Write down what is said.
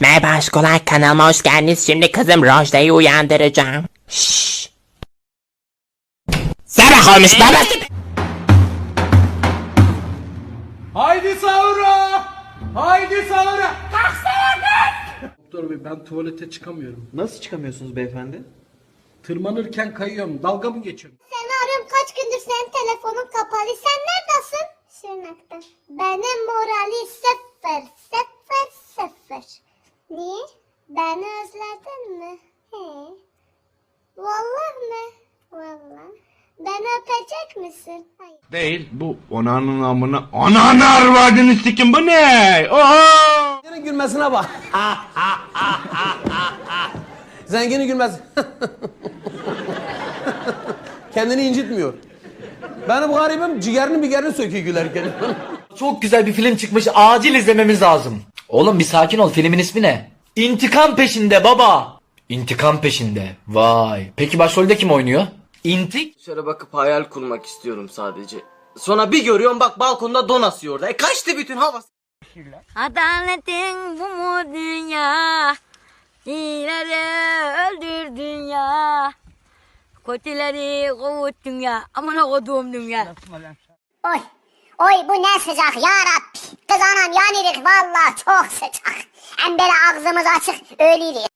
Merhaba aşkolar kanalıma hoş geldiniz. Şimdi kızım Rojda'yı uyandıracağım. Şşş. Sabah olmuş babası. Haydi sahura! Haydi sahura! Doktor bey ben tuvalete çıkamıyorum. Nasıl çıkamıyorsunuz beyefendi? Tırmanırken kayıyorum. Dalga mı geçiyorum? Seni arıyorum kaç gündür senin telefonun kapalı. Sen neredesin? Şırnak'ta. Benim morali sıfır. Sıfır sıfır. Niye? Beni özledin mi? He. Vallahi mi? Vallahi. Beni öpecek misin? Hayır. Değil. Bu onanın amına. Ananı arvadını sikin bu ne? Oha! Senin gülmesine bak. Zenginin gülmesi. Kendini incitmiyor. Benim garibim ciğerini bigerini söküyor gülerken. Çok güzel bir film çıkmış. Acil izlememiz lazım. Oğlum bir sakin ol. Filmin ismi ne? İntikam peşinde baba. İntikam peşinde. Vay. Peki başrolde kim oynuyor? İntik. Dışarı bakıp hayal kurmak istiyorum sadece. Sonra bir görüyorum bak balkonda don asıyor orada. E kaçtı bütün havası. Adaletin bu mu dünya? İyileri öldürdün ya. Kötüleri kovuttun ya. Amına koduğum dünya. Oy. Oy bu ne sıcak ya. Anam yanırık valla çok sıcak. Hem böyle ağzımız açık ölürüz.